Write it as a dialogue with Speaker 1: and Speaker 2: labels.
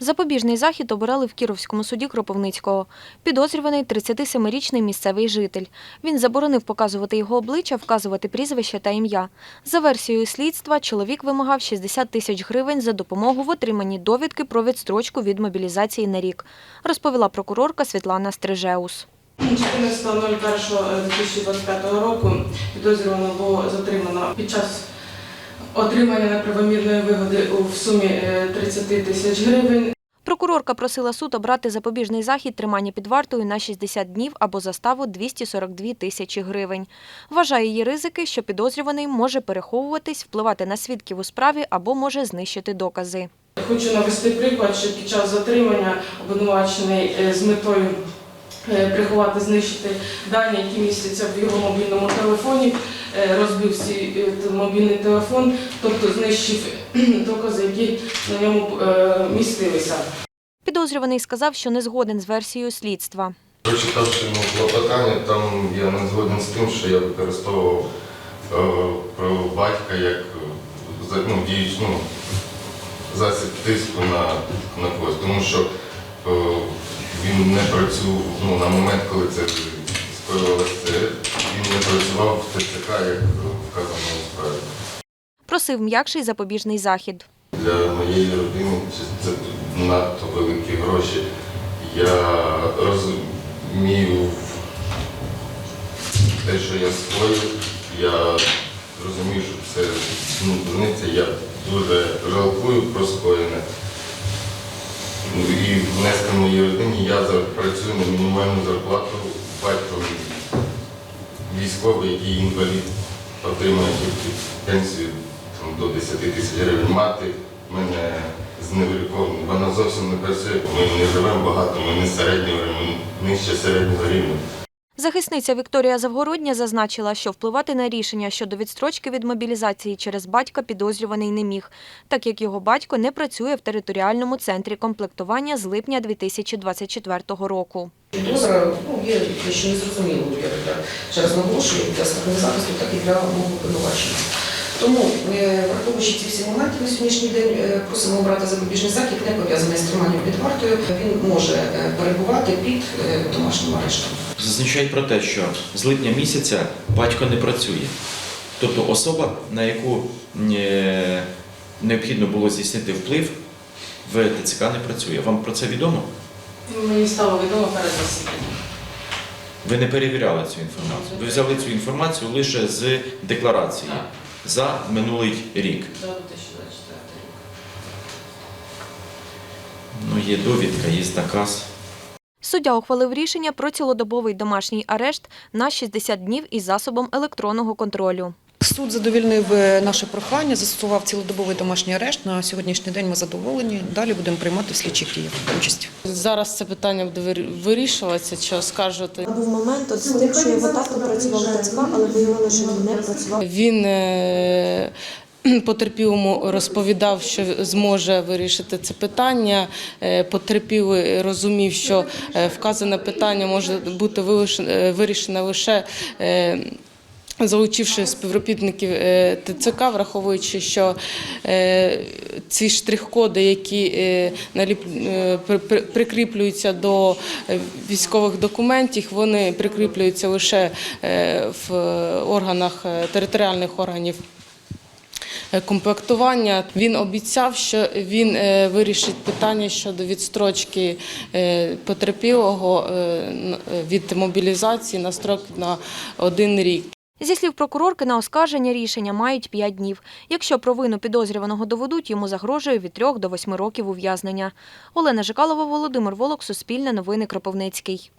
Speaker 1: Запобіжний захід обирали в Кіровському суді Кропивницького. Підозрюваний 37-річний місцевий житель. Він заборонив показувати його обличчя, вказувати прізвище та ім'я. За версією слідства, чоловік вимагав 60 тисяч гривень за допомогу в отриманні довідки про відстрочку від мобілізації на рік, розповіла прокурорка Світлана Стрижеус.
Speaker 2: 14.01.2025 року підозрювано було затримано під час отримання неправомірної вигоди у сумі е, 30 тисяч гривень.
Speaker 1: Прокурорка просила суд обрати запобіжний захід тримання під вартою на 60 днів або заставу 242 тисячі гривень. Вважає її ризики, що підозрюваний може переховуватись, впливати на свідків у справі або може знищити докази.
Speaker 2: Хочу навести приклад, що під час затримання обвинувачений е, з метою е, приховати, знищити дані, які містяться в його мобільному телефоні, е, розбив свій е, мобільний телефон, тобто знищив докази, які на ньому е, містилися.
Speaker 1: Підозрюваний сказав, що не згоден з версією слідства.
Speaker 3: Прочитавши йому клопотання, там я не згоден з тим, що я використовував е, про батька як е, ну, діюч, ну, засіб тиску на, на когось, тому що е, він не працював ну, на момент, коли це скоювалося, працював в ТЦК, як вказано у справі.
Speaker 1: Просив м'якший запобіжний захід.
Speaker 3: Для моєї родини це це надто великі гроші. Я розумію те, що я скоїв, я розумію, що це ну, дурниця, я дуже жалкую про скоєне. Ну, І внески моїй родині я працюю на мінімальну зарплату військовий, який інвалід, отримує тільки пенсію там, до 10 тисяч гривень. Мати мене зневеликована, вона зовсім не працює. Ми не живемо багато, ми не середнього ми нижче середнього рівня.
Speaker 1: Захисниця Вікторія Завгородня зазначила, що впливати на рішення щодо відстрочки від мобілізації через батька підозрюваний не міг, так як його батько не працює в територіальному центрі комплектування з липня 2024 року.
Speaker 4: Підозра ну, є дещо незрозумілою, як для ще наголошую, для захисту, так і для мого обвинувачення. Тому, е, враховуючи ці всі моменти на сьогоднішній день, е, просимо обрати запобіжний захід, не пов'язаний з триманням під вартою. Він може е, перебувати під домашнім арештом.
Speaker 5: Зазначають про те, що з липня місяця батько не працює. Тобто особа, на яку необхідно було здійснити вплив, в ТЦК не працює. Вам про це відомо?
Speaker 2: Мені стало відомо перед засіданням.
Speaker 5: Ви не перевіряли цю інформацію. Ви взяли цю інформацію лише з декларації
Speaker 2: Так.
Speaker 5: За минулий рік.
Speaker 2: До 2024 року.
Speaker 5: Ну, є довідка, є наказ.
Speaker 1: Суддя ухвалив рішення про цілодобовий домашній арешт на 60 днів із засобом електронного контролю.
Speaker 4: Суд задовільнив е, наше прохання, застосував цілодобовий домашній арешт. На сьогоднішній день ми задоволені. Далі будемо приймати в слідчих діях участь.
Speaker 6: Зараз це питання буде вирі- вирішуватися, чи оскаржувати.
Speaker 7: Був момент от з тим, що його татко працював в ТЦК, але виявили, що він не працював.
Speaker 6: Він е, потерпілому розповідав, що зможе вирішити це питання. Е, Потерпілий розумів, що вказане питання може бути вилиш- вирішене лише. Залучивши співробітників е, ТЦК, враховуючи, що е, ці штрих-коди, які е, прикріплюються до військових документів, вони прикріплюються лише в органах територіальних органів комплектування. Він обіцяв, що він вирішить питання щодо відстрочки потерпілого від мобілізації на строк на один рік.
Speaker 1: Зі слів прокурорки, на оскарження рішення мають 5 днів. Якщо провину підозрюваного доведуть, йому загрожує від 3 до 8 років ув'язнення. Олена Жикалова, Володимир Волок, Суспільне новини Кропивницький.